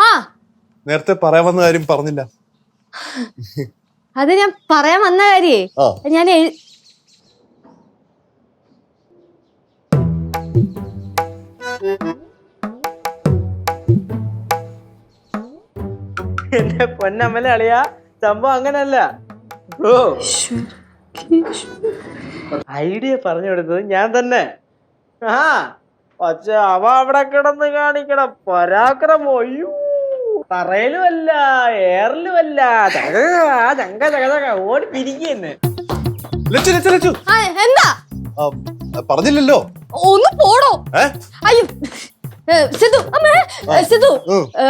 ആ. നേരത്തെ പറയാൻ വന്ന കാര്യം പറഞ്ഞില്ല. അത് ഞാൻ പറയാൻ വന്ന കാര്യേ. ആ. ഞാൻ എഴു- എന്റെ പൊന്നമ്മല അളിയ സംഭവം അങ്ങനല്ല. ഓ. ഐഡിയ പറഞ്ഞു കൊടുത്തത് ഞാൻ തന്നെ. ആ. പക്ഷെ അവ അവിടെ കിടന്ന് കാണിക്കണം. പരാക്രമം. അയ്യോ തറയിലുമല്ല എയറിലുമല്ല. ചങ്ക ചക ചക ഓടി പിരിക്കുന്നു ലച്ചു ലച്ചു ലച്ചു. ആ, എന്താ? ആ, പറഞ്ഞില്ലല്ലോ. ഒന്ന് പോടോ. ഏ? അയ്യോ ഏ, സിധു അമ്മേ ഏ, സിധു ഉം. ഏ,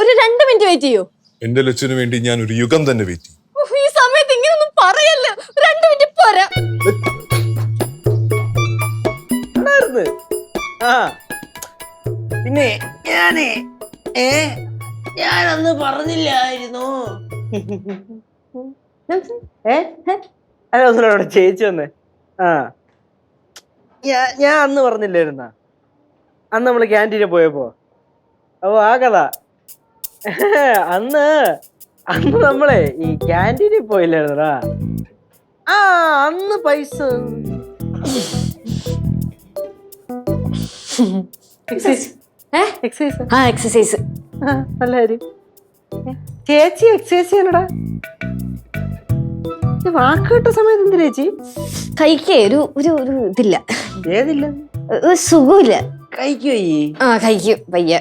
ഒരു രണ്ട് മിനിറ്റ് വെയിറ്റ് ചെയ്യൂ. എന്റെ ലച്ചുവിന് വേണ്ടി ഞാൻ ഒരു യുഗം തന്നെ വെയിറ്റ് ചെയ്യും. ഉഫ്, ഈ സമയത്ത് ഇങ്ങനൊന്നും പറയല്ലേ. രണ്ട് മിനിറ്റ് പോരാ. ഉണ്ടായിരുന്നു പിന്നെ ഞാനേ ഏ ഞാനന്ന് പറഞ്ഞില്ലായിരുന്നു. ഏ അല്ല ചേച്ചി വന്നേ. ആ. ഞാൻ ഞാൻ അന്ന് പറഞ്ഞില്ലായിരുന്ന? അന്ന് നമ്മൾ ക്യാന്റീനിൽ പോയപ്പോ. അപ്പൊ ആ കഥ. അന്ന് അന്ന് നമ്മളെ ഈ ക്യാന്റീനിൽ പോയില്ലായിരുന്നടാ. ആ അന്ന് പൈസ എക്സസൈസ് ഏ? എക്സസൈസ് ആ എക്സസൈസ് ആ, നല്ല കാര്യം. ഏ, ചേച്ചി എക്സസൈസ് ചെയ്യണടാ. വാക്ക് കേട്ട സമയത്ത് എന്തിനാ ചേച്ചി? കൈക്ക് ഒരു ഒരു ഒരു ഇതില്ല. ഏതില്ല? ഒരു സുഖമില്ല കഴിക്കോ ഈ? ആ കൈക്ക് വയ്യ.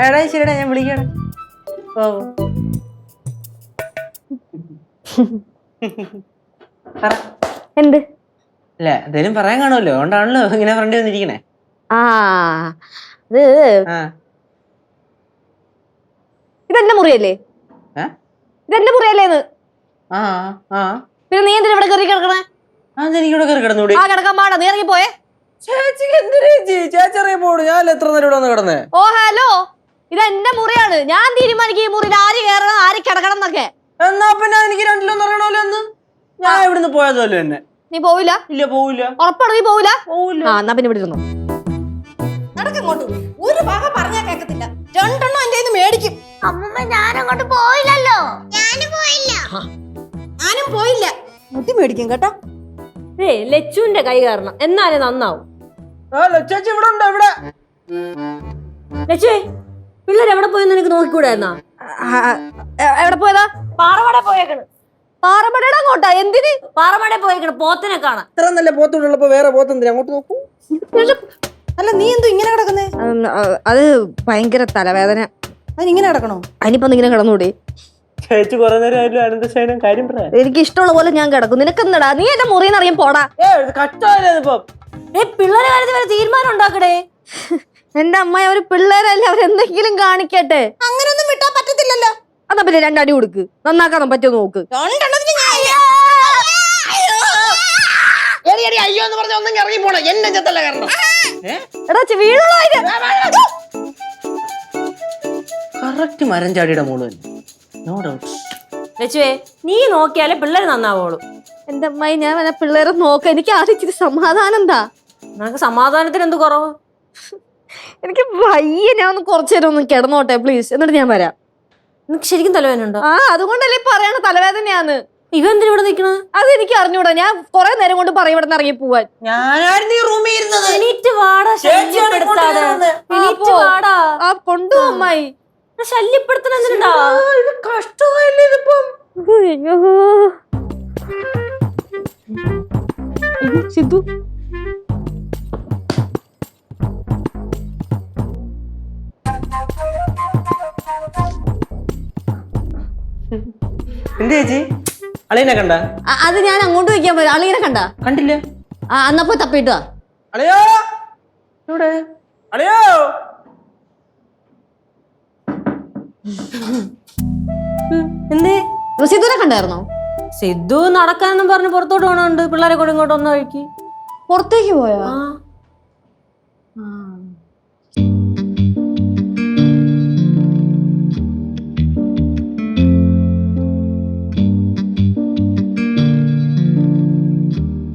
എടാ ശരിടാ ഞാൻ ഓ പറ. എന്ത്? അല്ല? എന്തേലും പറയാൻ കാണുമല്ലോ. അതുകൊണ്ടാണല്ലോ ഇങ്ങനെ ഫ്രണ്ട് വന്നിരിക്കണേ. ആ അത് ആ. ഇതെന്റെ മുറിയല്ലേ? ഏ? ഇതെന്റെ മുറിയല്ലേന്ന്? ആ ആ. പിന്നെ നീ എന്തിനാ ഇവിടെ കയറി കിടക്കണേ? അതെനിക്കിവിടെ കയറി കിടന്നൂടി ആ കിടക്കാൻ പാടാ. നീ ഇറങ്ങി പോയേ. ചേച്ചിക്ക് എന്തിനാ ചേച്ചി ചേച്ചി ഇറങ്ങി പോടും ഞാൻ എത്ര നേരം ഇവിടെ വന്ന് കിടന്നേ? ഓ ഹലോ. ഇതെന്റെ മുറിയാണ്. ഞാൻ തീരുമാനിക്കും ഈ മുറിയിൽ ആര് കയറണം ആര് കിടക്കണം എന്നൊക്കെ. എന്നാ പിന്നെ എനിക്ക് രണ്ടിലൊന്നും അറിയണമല്ലോ എന്ന് ഞാൻ ഇവിടുന്ന് പോയതല്ലോ എന്നെ. നീ പോവില്ല? ഇല്ല പോവില്ല. ഉറപ്പാണ് നീ പോവില്ല? പോവില്ല. ആ എന്നാ പിന്നെ ഇവിടെ ഇരുന്നു. നടക്കങ്ങോട്ട് ഒരു ഭാഗം പറഞ്ഞാ കേക്കത്തില്ല. രണ്ടെണ്ണം എന്റെ കയ്യിന്ന് മേടിക്കും. അമ്മമ്മ ഞാനങ്ങോട്ട് പോയില്ലല്ലോ. ഞാനും പോയില്ല. ഞാനും പോയില്ല. മുട്ടി മേടിക്കും കേട്ടോ. ഏ ലച്ചുവിന്റെ കൈ കയറണം. എന്നാലേ നന്നാവും. ആ ചേച്ചി ഇവിടെ ഉണ്ട്? ഇവിടെ. ലച്ചുവേ പിള്ളേർ എവിടെ പോയെന്ന് എനിക്ക് നോക്കിക്കൂടായിരുന്നാ എന്നാ? എവിടെ പോയതാ? പാറമട പോയേക്കണ്. പാറമടയുടെ അങ്ങോട്ടാ എന്തിന് പാറമട പോയിക്കണ പോത്തിനെ കാണാൻ. ഇത്ര നല്ല പോത്തുള്ളപ്പോ വേറെ പോത്തെന്തിനാ അങ്ങോട്ട് നോക്കൂ. അല്ല നീ എന്തോ ഇങ്ങനെ കിടക്കുന്നേ? അത് ഭയങ്കര തലവേദന. അതിനിങ്ങനെ കിടക്കണോ? അതിനിപ്പോ ഇങ്ങനെ കിടന്നൂടെ. ചേച്ചി കുറെ നേരം ആയാലും അനന്തശയനം കാര്യം പറയാ എനിക്ക് ഇഷ്ടമുള്ള പോലെ ഞാൻ കിടക്കും. നിനക്കെന്നടാ നീ എന്റെ മുറിയിൽ അറിയാൻ പോടാ. പിള്ളേരെ കാര്യത്തിൽ വരെ തീരുമാനം ഉണ്ടാക്കടേ. എന്റെ അമ്മ അവർ പിള്ളേരല്ലേ അവരെന്തെങ്കിലും കാണിക്കട്ടെ? അങ്ങനൊന്നും വിട്ടാ പറ്റത്തില്ലല്ലോ. അതാ പിന്നെ രണ്ടടി കൊടുക്ക്. നന്നാക്കാൻ പറ്റുമോ നോക്ക്. രണ്ടെണ്ണത്തിന് ഞാൻ അയ്യോ എന്ന് പറഞ്ഞ ഒന്നും ഇറങ്ങി പോണേ. എന്നെ ചെത്തല്ല കാരണം എടാ ചെ- വീഴുള്ളൂ അതിന്. കറക്റ്റ് മരം ചാടിയുടെ മോൾ തന്നെ. നോ ഡൗട്ട് ലച്ചുവേ നീ നോക്കിയാലേ പിള്ളേർ നന്നാവുള്ളൂ. എന്റെ അമ്മായി ഞാൻ വല്ല പിള്ളേരെ നോക്ക. എനിക്ക് ആദ്യം ഇച്ചിരി സമാധാനം എന്താ? നിനക്ക് സമാധാനത്തിന് എന്ത് കുറവ്? എനിക്ക് വയ്യ. ഞാൻ ഒന്ന് കുറച്ചു നേരം ഒന്ന് കിടന്നോട്ടെ പ്ലീസ് എന്നിട്ട് ഞാൻ വരാം. നിനക്ക് ശരിക്കും തലവേദന ഉണ്ടോ ആ അതുകൊണ്ടല്ലേ പറയണ തലവേദനയാന്ന്. ഇവ എന്തിനാ ഇവിടെ നിക്കണത് അത് എനിക്ക് അറിഞ്ഞൂടാ. ഞാൻ കൊറേ നേരം കൊണ്ട് പറയും ഇവിടെ നിന്ന് ഇറങ്ങി പോവാൻ. ഞാനായിരുന്നു ഈ റൂമിൽ ഇരുന്നത്. എണീറ്റ് വാടാ ചേച്ചിയാണ് ഇങ്ങോട്ട് ശല്യപ്പെടുത്താതെ. വരുന്നത്. എണീറ്റ് വാടാ. ആ കൊണ്ടുപോ അമ്മായി. ഇവിടെ ശല്യപ്പെടുത്തണ എന്തിനാ? ഇത് കഷ്ടമായില്ലേ ഇതിപ്പം? അയ്യോ. സിദ്ധു എന്ത് ചേച്ചി? അളിയനെ കണ്ട? അത് ഞാൻ അങ്ങോട്ട് വയ്ക്കാൻ പോയി അളിയനെ കണ്ട? കണ്ടില്ല. ആ എന്നാ പോയി തപ്പിട്ട് അളിയോ? ഇവിടെ അളിയോ? എന്തേ? സിദ്ധുനെ കണ്ടായിരുന്നോ? സിദ്ധു നടക്കാനെന്നും പറഞ്ഞ് പുറത്തോട്ട് പോകണുണ്ട് പിള്ളേരെ കൂടെ ഇങ്ങോട്ട് ഒന്ന് വഴിക്ക്. പുറത്തേക്ക് പോയോ? ആ.